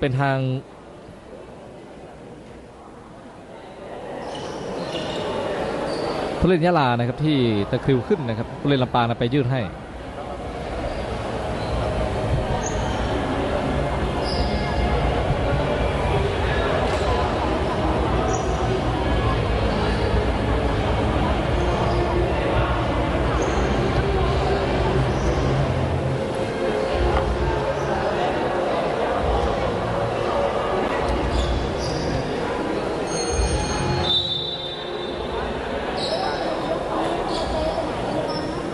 เป็นทางผู้เล่นยะลานะครับที่ตะคริวขึ้นนะครับผู้เล่นลำปางไปยืดให้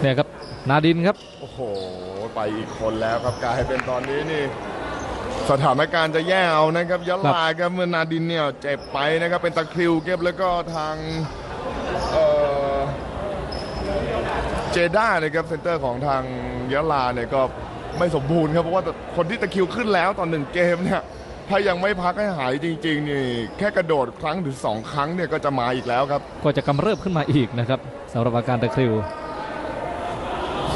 เนี่ยครับนาดินครับ โอ้โห ไปอีกคนแล้วครับกลายเป็นตอนนี้นี่ สถานการณ์จะแย่เอานะครับยะลาครับเมื่อนาดินเนี่ยเจ็บไปนะครับเป็นตะคริวเก็บแล้วก็ทางเอ่อเจด้านะครับเซนเตอร์ของทางยะลาเนี่ยก็ไม่สมบูรณ์ครับเพราะว่าคนที่ตะคริวขึ้นแล้วตอนหนึ่งเกมเนี่ยถ้ายังไม่พักให้หายจริงๆนี่แค่กระโดดครั้งหรือสองครั้งเนี่ยก็จะมาอีกแล้วครับ ก็จะกำเริบขึ้นมาอีกนะครับสำหรับอาการตะคริว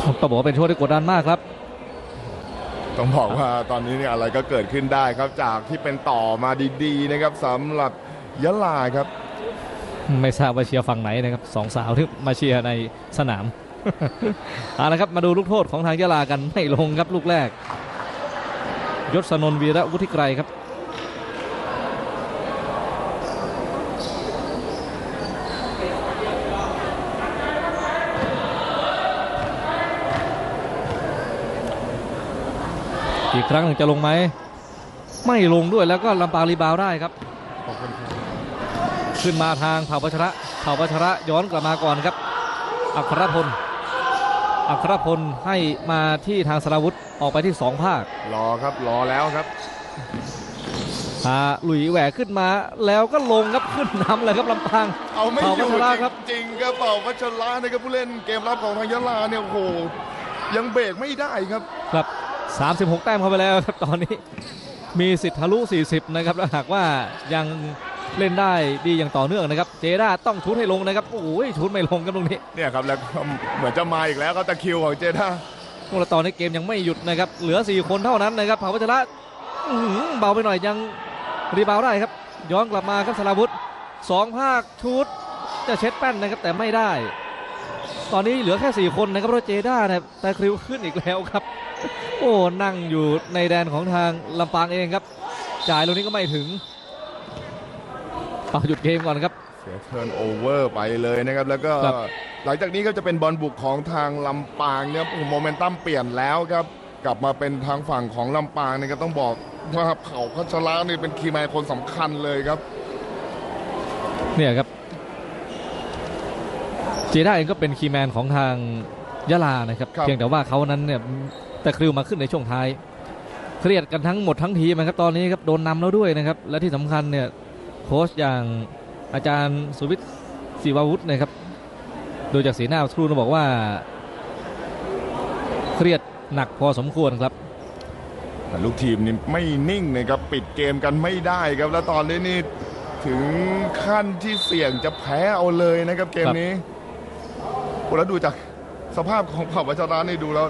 ต้องบอกว่าเป็นช่วงที่กดดันมากครับ ต้องบอกว่าตอนนี้เนี่ยอะไรก็เกิดขึ้นได้ครับจากที่เป็นต่อมาดีๆนะครับสำหรับยะลาครับ ไม่ทราบว่าเชียร์ฝั่งไหนนะครับสองสาวที่มาเชียร์ในสนามเอาละครับมาดูลูกโทษของทางยะลากันไม่ลงครับลูกแรกยศนนท์วีระวุฒิไกรครับ อีกครั้งหนึ่งจะลงไหม ไม่ลงด้วยแล้วก็ลำปางรีบาวด์ได้ครับ ขึ้นมาทางเผ่าพัชระเผ่าพัชระย้อนกลับมาก่อนครับ อัครพล อัครพลให้มาที่ทางสราวุธออกไปที่สองภาค รอครับรอแล้วครับพาหลุยแหวกขึ้นมาแล้วก็ลงครับขึ้นนำเลยครับลำปางเอาไม่อเผ่าพัยู่ชระครับจริงๆครับเป่าพัชระนะครับผู้เล่นเกมรับของทางยะลาเนี่ยโอ้โหยังเบรกไม่ได้ครับครับ 36 แต้มเข้าไปแล้วครับตอนนี้มีสิทธิ์ทะลุ 40 นะครับแล้วหากว่ายังเล่นได้ดีอย่างต่อเนื่องนะครับ เจด้าต้องชุดให้ลงนะครับโอ้ยชุดไม่ลงครับตรงนี้เนี่ยครับแล้วก็เหมือนจะมาอีกแล้วครับตะคริวของเจด้าพวกเราตอนนี้เกมยังไม่หยุดนะครับ เหลือ 4 คนเท่านั้นนะครับเผ่าพัชระอื้อหือเบาไปหน่อยยังรีบาวด์ได้ครับ ย้อนกลับมาครับสราวุธสองภาคชุดจะเช็ดแป้นนะครับแต่ไม่ได้ ตอนนี้เหลือแค่ 4 คนนะครับเพราะเจด้าเนี่ยแต่คริวขึ้นอีกแล้วครับ โอ้นั่งอยู่ในแดนของทางลำปางเองครับจ่ายตรงนี้ก็ไม่ถึงเอาหยุดเกมก่อนครับเสียเทิร์นโอเวอร์ไปเลยนะครับแล้วก็ครับหลังจากนี้ก็จะเป็นบอลบุกของทางลำปางเนี่ยโมเมนตัมเปลี่ยนแล้วครับกลับมาเป็นทางฝั่งของลำปางเนี่ยก็ต้องบอกว่าเผ่าพัชระนี่เป็นคีย์แมนคนสำคัญเลยครับ เนี่ยครับเจด้าเองก็เป็นคีย์แมนของทางยะลานะครับครับ เพียงแต่ว่าเขานั้นเนี่ยแต่คริวมาขึ้นในช่วงท้าย เครียดกันทั้งหมดทั้งทีมนะครับตอนนี้ครับโดนนำแล้วด้วยนะครับ และที่สำคัญเนี่ยโค้ชอย่างอาจารย์สุวิทย์ศิวาวุฒินะครับโดยจากสีหน้าครูต้องบอกว่า เครียดหนักพอสมควรครับแต่ลูกทีมนี่ไม่นิ่งนะครับปิดเกมกันไม่ได้ครับ แล้วตอนนี้นี่ถึงขั้นที่เสี่ยงจะแพ้เอาเลยนะครับเกมนี้โอ้ แล้วดูจากสภาพของเผ่าวัชรานี่ดูแล้ว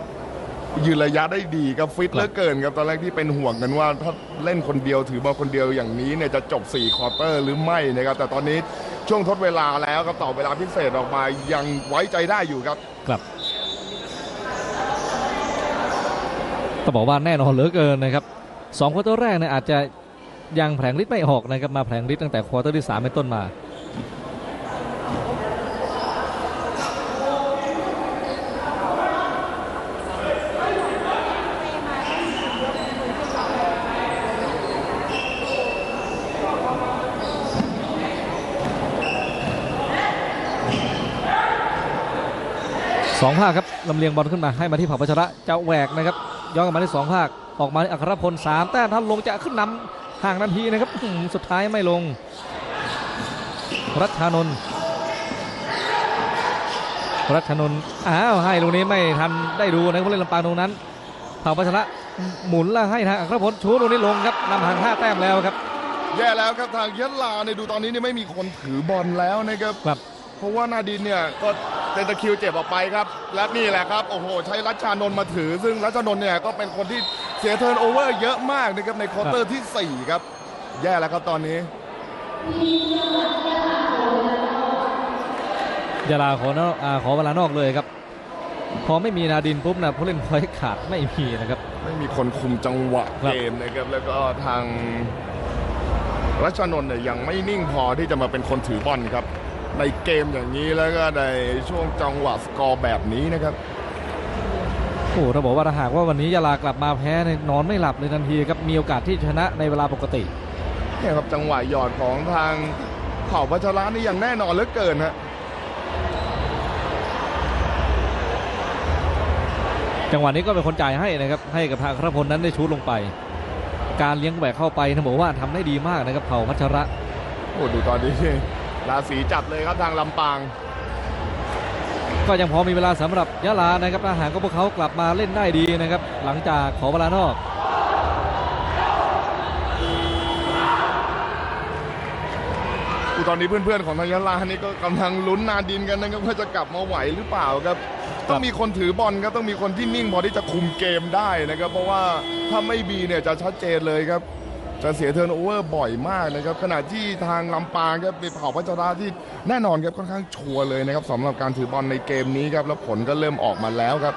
ยืนระยะได้ดีครับฟิตเหลือเกินครับตอนแรกที่เป็นห่วงกันว่า ถ้าเล่นคนเดียวถือบอลคนเดียวอย่างนี้เนี่ยจะจบ4ควอเตอร์หรือไม่นะครับแต่ตอนนี้ช่วงทดเวลาแล้วครับต่อเวลาพิเศษออกมายังไว้ใจได้อยู่ครับครับต้องบอกว่าแน่นอนเหลือเกินนะครับสองควอเตอร์แรกเนี่ยอาจจะยังแผลงฤทธิ์ไม่ออกนะครับมาแผลงฤทธิ์ตั้งแต่ควอเตอร์ที่3เป็นต้นมา สองภาคครับลำเลียงบอลขึ้นมาให้มาที่เผ่าพัชระจะแหวกนะครับย้อนกลับมาที่สองภาคออกมาที่อัครพลสามแต้มท่านลงจะขึ้นนำห่างนาทีนะครับอื้อหือสุดท้ายไม่ลง รัชชานนท์รัชชานนท์อ้าวให้ลูกนี้ไม่ทันได้ดูนะครับผู้เล่นลำปางตรงนั้นเผ่าพัชระหมุนแล้วให้ทางอัครพลชูลูกนี้ลงครับนำห่างห้าแต้มแล้วครับ แย่แล้วครับทางยะลาเนี่ยดูตอนนี้นี่ไม่มีคนถือบอลแล้วนะครับครับ เพราะว่านาดินเนี่ยก็เตนตะคริวเจ็บออกไปครับ และนี่แหละครับ โอ้โห ใช้รัชชานนท์มาถือ ซึ่งรัชชานนท์เนี่ยก็เป็นคนที่สียเทิร์นโอเวอร์เยอะมากนะครับในควอเตอร์ที่ 4 ครับ แย่แล้วครับตอนนี้ยาลาขอนอกอาขอเวลานอกเลยครับ พอไม่มีนาดินปุ๊บนะผู้เล่นพอยขาดไม่มีนะครับ ไม่มีคนคุมจังหวะครับเกมนะครับแล้วก็ทางรัชนนท์เนี่ยยังไม่นิ่งพอที่จะมาเป็นคนถือบอลครับ ในเกมอย่างนี้แล้วก็ในช่วงจังหวะสกอร์แบบนี้นะครับโอ้โหถ้าบอกว่าถ้าหากว่าวันนี้ยาลากลับมาแพ้เนี่ยนอนไม่หลับเลยทันทีครับมีโอกาสที่ชนะในเวลาปกติเนี่ยครับจังหวะหยอดของทางเผ่าพัชระนี่อย่างแน่นอนเหลือเกินฮะจังหวะนี้ก็เป็นคนจ่ายให้นะครับให้กับทางครพลนั้นได้ชูดลงไป การเลี้ยงแหวกเข้าไปนะบอกว่าทำได้ดีมากนะครับเผ่าพัชระโอ้ดูตอนนี้ ราศีจับเลยครับทางลำปาง ก็ยังพอมีเวลาสำหรับยะลานะครับถ้าหากว่าพวกเขากลับมาเล่นได้ดีนะครับ หลังจากขอเวลานอกอูตอนนี้เพื่อนๆของทางยะลานี่ก็กำลังลุ้นนาดินกันนะครับว่าจะกลับมาไหวหรือเปล่าครับ ต้องมีคนถือบอลครับต้องมีคนที่นิ่งพอที่จะคุมเกมได้นะครับ เพราะว่าถ้าไม่มีเนี่ยจะชัดเจนเลยครับ จะเสียเทิร์นโอเวอร์บ่อยมากนะครับขณะที่ทางลำปางครับเป็นเผ่าพัชราที่แน่นอนครับค่อนข้างชัวร์เลยนะครับสำหรับการถือบอลในเกมนี้ครับแล้วผลก็เริ่มออกมาแล้วครับ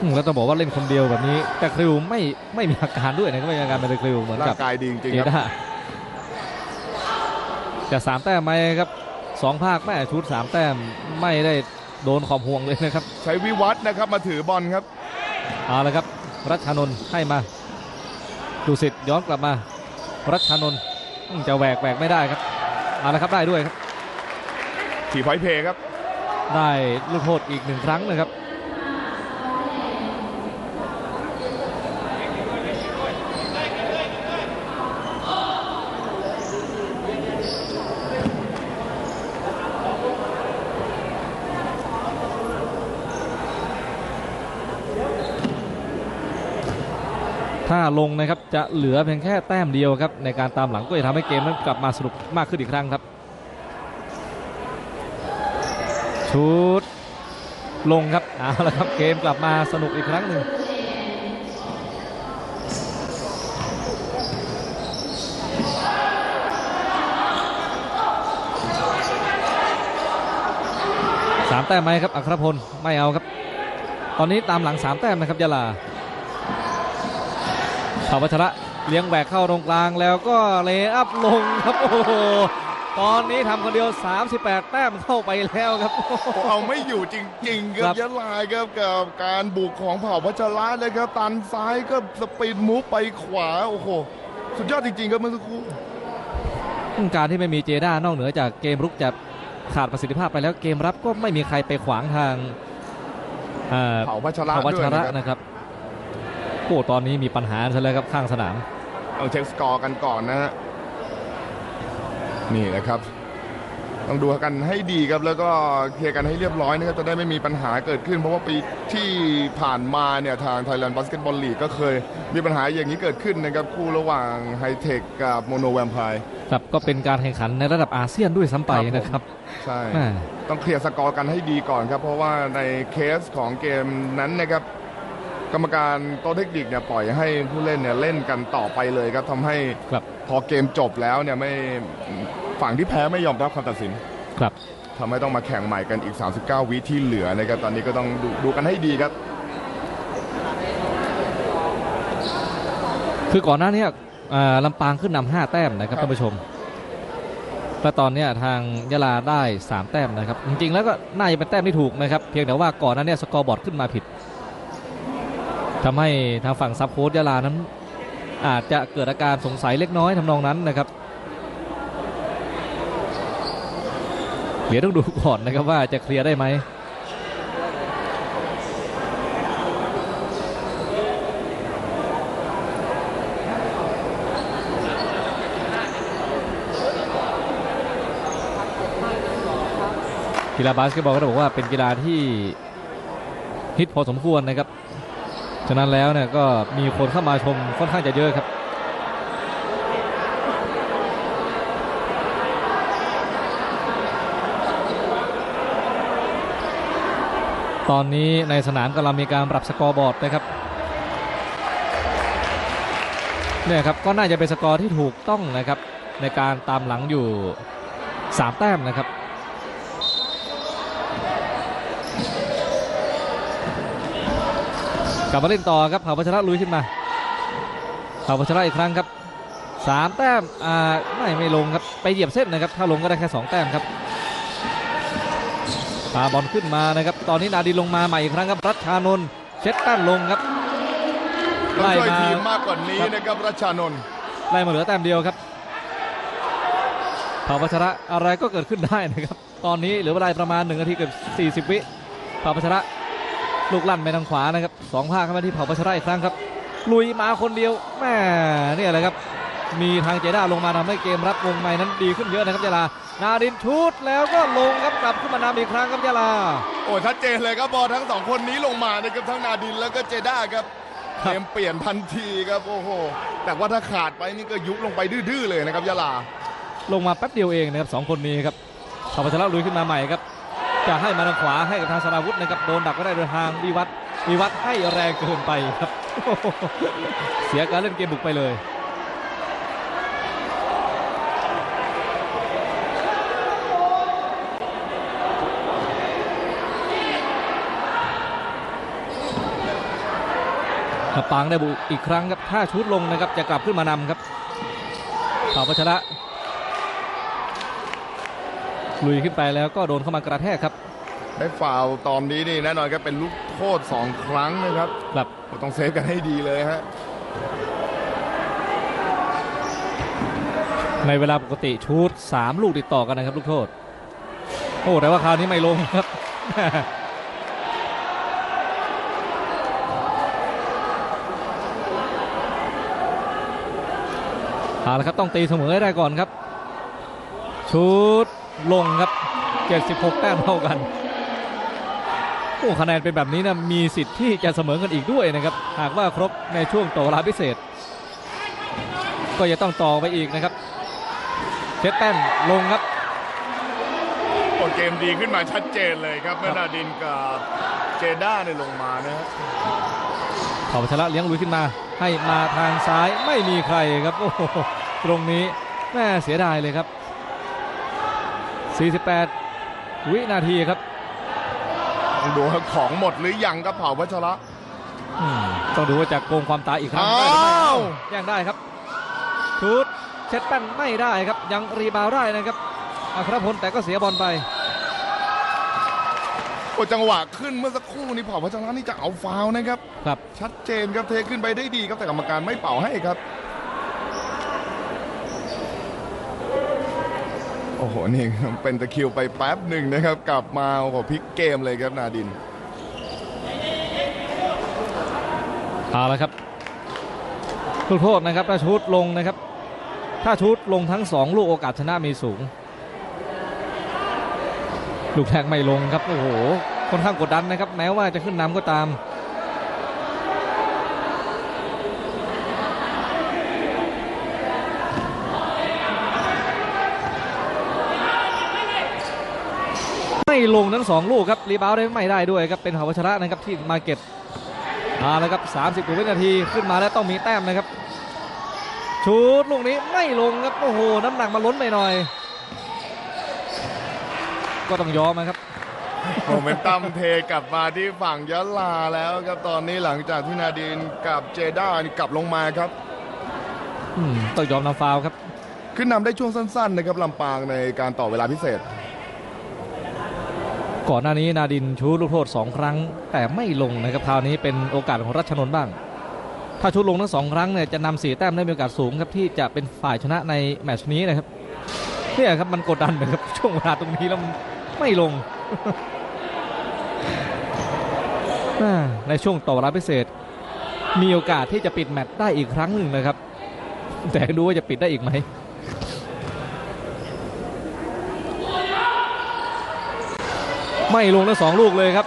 อืมก็ต้องบอกว่าเล่นคนเดียวแบบนี้ แต่คริวไม่ไม่มีอาการด้วยนะครับไม่มีอาการเป็นคริวเหมือนร่ากับงกายดีจริงเจๆครับด้าแต่สามแต้มไหมครับสองภาคแม่ชุดสามแต้มไม่ได้โดนขอบห่วงเลยนะครับ ใช้วิวัฒน์นะครับมาถือบอลครับเอาละครับรัชานนท์ให้มา ดูสิทธิ์ย้อนกลับมา รัชานนท์อืมจะแหวกแหวกไม่ได้ครับเอาละครับได้ด้วยครับถีพอยเพย์ครับ ได้ลูกโทษอีกหนึ่งครั้งนะครับ ถ้าลงนะครับจะเหลือเพียงแค่แต้มเดียวครับ ในการตามหลังก็จะทำให้เกมนั้นกลับมาสนุกมากขึ้นอีกครั้งครับ ชุดลงครับเอาละครับเกมกลับมาสนุกอีกครั้งหนึ่งสามแต้มไหมครับอัครพลไม่เอาครับ ตอนนี้ตามหลังสามแต้มนะครับยะลา สาววัชระเลี้ยงแบกเข้าตรงกลางแล้วก็เลย์อัพลงครับโอ้โหตอนนี้ทำคนเดียว 38 แต้มเข้าไปแล้วครับโอ้โหเอาไม่อยู่จริงๆคครัรับบยะลาครับกับการบุกของเผ่าพัชระนะครับ ตันซ้ายก็สปีดมูฟไปขวาโอ้โหสุดยอดจริงๆครับเมื่อสักครู่การที่ไม่มีเจด้านอกเหนือจากเกมรุกจะขาดประสิทธิภาพไปแล้วเกมรับก็ไม่มีใครไปขวางทางเอ่อเผ่าพัชระภาวด้วยชระนะครับนะครับ โอ้ตอนนี้มีปัญหาซะแล้วครับข้างสนามต้องเช็คสกอร์กันก่อนนะฮะนี่แหละครับ ต้องดูกันให้ดีครับแล้วก็เคลียร์กันให้เรียบร้อยนะครับจะได้ไม่มีปัญหาเกิดขึ้น เพราะว่าปีที่ผ่านมาเนี่ยทาง Thailand Basketball League ก็เคยมีปัญหาอย่างนี้เกิดขึ้นนะครับคู่ระหว่างไฮเทคกับโมโนแวมไพร์ครับก็เป็นการแข่งขันในระดับอาเซียนด้วยซ้ำไปครับผมนะครับ ใช่แม่ต้องเคลียร์สกอร์กันให้ดีก่อนครับ เพราะว่าในเคสของเกมนั้นนะครับ กรรมการโต๊ะเทคนิคเนี่ยปล่อยให้ผู้เล่นเนี่ยเล่นกันต่อไปเลยครับทำให้ครับพอเกมจบแล้วเนี่ยไม่ฝั่งที่แพ้ไม่ยอมรับคำตัดสินครับ ทำให้ต้องมาแข่งใหม่กันอีก 39 วิที่เหลือนะครับตอนนี้ก็ต้องดูดูกันให้ดีครับ คือก่อนหน้านี้อ่าลำปางขึ้นนำห้าแต้มนะครับครับ ท่านผู้ชมและตอนเนี้ยทางยะลาได้ 3 แต้มนะครับ จริงๆแล้วก็น่าจะเป็นแต้มที่ถูกนะครับ เพียงแต่ว่าก่อนหนั้นเนี่ยสกอร์บอร์ดขึ้นมาผิด ทำให้ทางฝั่งซับโค้ชยะลานั้น อาจจะเกิดอาการสงสัยเล็กน้อยทำนองนั้นนะครับ เดี๋ยวต้องดูก่อนนะครับว่าจะเคลียร์ได้ไหมกีฬาบาสเกตบอลก็ต้องบอกว่าเป็นกีฬาที่ฮิตพอสมควรนะครับ ฉะนั้นแล้วเนี่ยก็มีคนเข้ามาชมค่อนข้างจะเยอะครับ ตอนนี้ในสนามกำลังมีการปรับสกอร์บอร์ดนะครับเนี่ยครับก็น่าจะเป็นสกอร์ที่ถูกต้องนะครับในการตามหลังอยู่ 3 แต้มนะครับ กลับมาเล่นต่อครับเผ่าพัชระลุยขึ้นมาเผ่าพัชระอีกครั้งครับสามแต้มอ่าไม่ไม่ลงครับไปเหยียบเส้นนะครับ ถ้าลงก็ได้แค่สองแต้มครับพาบอลขึ้นมานะครับ ตอนนี้นาดีลงมาใหม่อีกครั้งครับ รัชชานนท์เช็ดแต้มลงครับต้องช่วยไล่มาทีมมากกว่านี้นะครับรัชชานนท์ไล่มาเหลือแต้มเดียวครับเผ่าพัชระอะไรก็เกิดขึ้นได้นะครับ ตอนนี้เหลือเวลาประมาณ1นาทีเกือบ40 วิเผ่าพัชระ ลูกลั่นไปทางขวานะครับสองภาคเข้ามาที่เผ่าพัชระอีกครั้งครับ ลุยมาคนเดียวแม่เนี่ยแหละครับ มีทางเจด้าลงมาทำให้เกมรับวงในนั้นดีขึ้นเยอะนะครับยาลานาดินชุดแล้วก็ลงครับกลับขึ้นมานำอีกครั้งครับยาลาโอ้ชัดเจนเลยครับบอลทั้งสองคนนี้ลงมานะครับทั้งนาดินแล้วก็เจด้าครับครัเกบมเปลี่ยนทันทีครับโอ้โหแต่ว่าถ้าขาดไปนี่ก็ยุบลงไปดื้อๆเลยนะครับยะลา ลงมาแป๊บเดียวเองนะครับสองคนนี้ครับเผ่าพัชระลุยขึ้นมาใหม่ครับ จะให้มาทางขวาให้กับทางสราวุธนะครับโดนดักก็ได้โดยทางวิวัฒน์วิวัฒน์ให้แรงเกินไปครับ เสียการเล่นเกมบุกไปเลยถ้าปางได้บุกอีกครั้งครับถ้าชุดลงนะครับจะกลับขึ้นมานำครับเผ่าพัชระ ลุยขึ้นไปแล้วก็โดนเข้ามากระแทกครับได้ฟาวล์ตอนนี้นี่แน่นอนครับเป็นลูกโทษสองครั้งนะครับแบบต้องเซฟกันให้ดีเลยฮะในเวลาปกติชูด3 ลูกติดต่อกันนะครับ ลูกโทษ โอ้แต่ว่าคราวนี้ไม่ลงครับ เอาละครับต้องตีเสมอให้ได้ก่อนครับ ชุด ลงครับ 76 แต้มเท่ากันโอ้คะแนนเป็นแบบนี้นะมีสิทธิ์ที่จะเสมอกันอีกด้วยนะครับ หากว่าครบในช่วงต่อเวลาพิเศษ ก็จะต้องต่อไปอีกนะครับเช็ดแต้มลงครับโอ้เกมดีขึ้นมาชัดเจนเลยครับเมื่อนาดินกับเจด้าเนี่ยลงมานะฮะเผ่าพัชระเลี้ยงลุยขึ้นมาให้มาทางซ้ายไม่มีใครครับโอ้โหตรงนี้แม่เสียดายเลยครับ 48 วินาทีครับต้องดูว่าของหมดหรือยังครับเผ่าพัชระอืมต้องดูว่าจะโกงความตายอีกครั้งได้หรือไม่อ้าวแย่งได้ครับชุดเช็ดแป้นไม่ได้ครับ ยังรีบาวด์ได้นะครับอัครพลแต่ก็เสียบอลไปโอ้จังหวะขึ้นเมื่อสักครู่นี้เผ่าพัชระนี่จะเอาฟาวล์นะครับ ครับ ชัดเจนครับเทขึ้นไปได้ดีครับแต่กรรมการไม่เป่าให้ครับ โอ้โหนี่เป็นตะคิวไปแป๊บหนึ่งนะครับ กลับมาโอ้โหพลิกเกมเลยครับนาดินเอาละครับลูกโทษนะครับถ้าชุดลงนะครับ ถ้าชุดลงทั้งสองลูกโอกาสชนะมีสูง ลูกแทงไม่ลงครับโอ้โหค่อนข้างกดดันนะครับ แม้ว่าจะขึ้นนำก็ตาม ไม่ลงทั้งสองลูกครับรีบาวด์ได้ไม่ได้ด้วยครับเป็นหาวัชระนะครับที่มาเก็ตเอาละครับ30กว่าวินาทีขึ้นมาแล้วต้องมีแต้มนะครับชุดลูกนี้ไม่ลงครับโอ้โหน้ำหนักมาล้นไปหน่อย ก็ต้องยอมนะครับโมเมนตัมเทกลับมาที่ฝั่งยะลาแล้วครับตอนนี้หลังจากที่นาดินกับเจด้านี่กลับลงมาครับอืมต้องยอมนำฟาวล์ครับ ขึ้นนำได้ช่วงสั้นๆนะครับลำปางในการต่อเวลาพิเศษ ก่อนหน้านี้นาดินชูลูกโทษ 2 ครั้ง แต่ไม่ลงนะครับคราวนี้เป็นโอกาสของรัชนนท์บ้าง ถ้าชุดลงทั้งสองครั้งเนี่ยจะนำสีแต้มได้มีโอกาสสูงครับที่จะเป็นฝ่ายชนะในแมตช์นี้นะครับเนี่ยครับมันกดดันนะครับช่วงเวลาตรงนี้แล้วมันไม่ลง ในช่วงต่อเวลาพิเศษ มีโอกาสที่จะปิดแมตช์ได้อีกครั้งหนึ่งนะครับ แต่ดูว่าจะปิดได้อีกไหม ไม่ลงทั้งสองลูกเลยครับ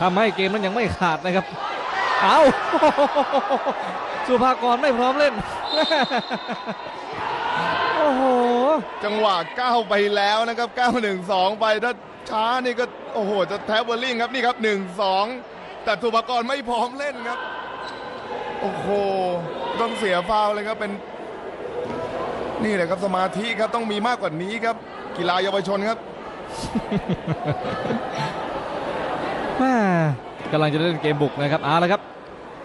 ทำให้เกมนั้นยังไม่ขาดนะครับ เอาสุภากรไม่พร้อมเล่น โอ้โห จังหวะก้าวไปแล้วนะครับ9 1 2ไปถ้าช้านี่ก็โอ้โห จะแทบเวอร์ลิงครับนี่ครับ1 2แต่สุภากรไม่พร้อมเล่นครับ โอ้โห ต้องเสียฟาวเลยครับเป็น นี่แหละครับสมาธิครับต้องมีมากกว่านี้ครับ กีฬาเยาวชนครับ แม่กำลังจะเล่นเกมบุกนะครับเอาละครับ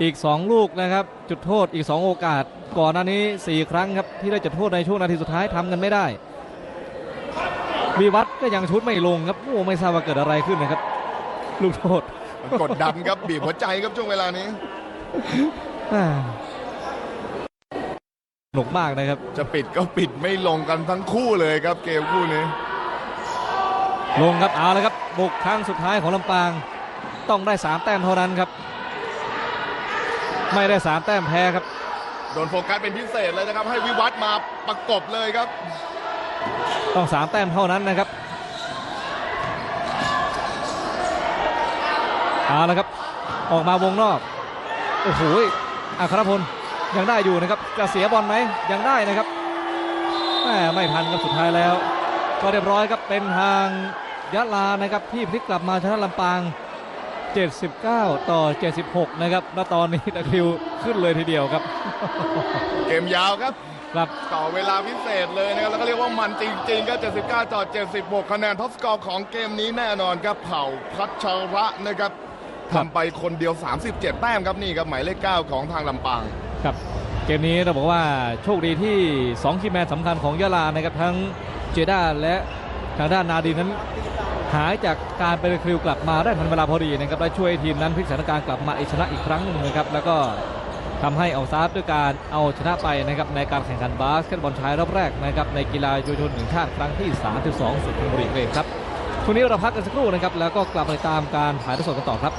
อีก 2 ลูกนะครับ จุดโทษอีก 2 โอกาส ก่อนหน้านี้ 4 ครั้งครับ ที่ได้จุดโทษในช่วงนาทีสุดท้ายทำกันไม่ได้วีวัตก็ยังชุดไม่ลงครับโอ้ไม่ทราบว่าเกิดอะไรขึ้นนะครับ ลูกโทษมันกดดันครับบีบหัวใจครับช่วงเวลานี้แม่สนุกมากนะครับ จะปิดก็ปิดไม่ลงกันทั้งคู่เลยครับเกมคู่นี้ ลงครับเอาละครับบุกครั้งสุดท้ายของลำปาง ต้องได้ 3 แต้มเท่านั้นครับ ไม่ได้ 3 แต้มแพ้ครับ โดนโฟกัสเป็นพิเศษเลยนะครับ ให้วิวัฒน์มาประกบเลยครับ ต้องสามแต้มเท่านั้นนะครับเอาละครับ ออกมาวงนอกโอ้โหอัครพลยังได้อยู่นะครับจะเสียบอลไหมยังได้นะครับแหม่ไม่ทันครับสุดท้ายแล้ว ก็เรียบร้อยครับเป็นทาง ยะลานะครับที่พลิกกลับมาชนะลำปาง 79 ต่อ 76 นะครับและตอนนี้ตะคริวขึ้นเลยทีเดียวครับ เกมยาวครับครับต่อเวลาพิเศษเลยนะครับ แล้วก็เรียกว่ามันจริงๆก็79ต่อ76 คะแนนท็อปสกอร์ของเกมนี้แน่นอนครับเผ่าพัชระนะครับครับทำไปคนเดียว 37 แต้มครับนี่ครับหมายเลข 9 ของทางลำปางครับเกมนี้เราบอกว่าโชคดีที่ 2 คีย์แมนสำคัญของยะลานะครับทั้งเจด้าและทางด้านนาดีนั้น หายจากการเป็นคริวกลับมาได้ทันเวลาพอดีนะครับและช่วยทีมนั้นพลิกสถานการณ์กลับมาเอาชนะอีกครั้งหนึ่งนะครับแล้วก็ทำให้ออาซาร์ด้วยการเอาชนะไปนะครับในการแข่งขันบาสเกตบอลชายรอบแรกนะครับในกีฬาเยาวชนแห่งชาติครั้งที่ 32 สุพรรณบุรีเองครับช่วงนี้เราพักกันสักครู่นะครับแล้วก็กลับไปตามการถ่ายทอดสดกันต่อครับ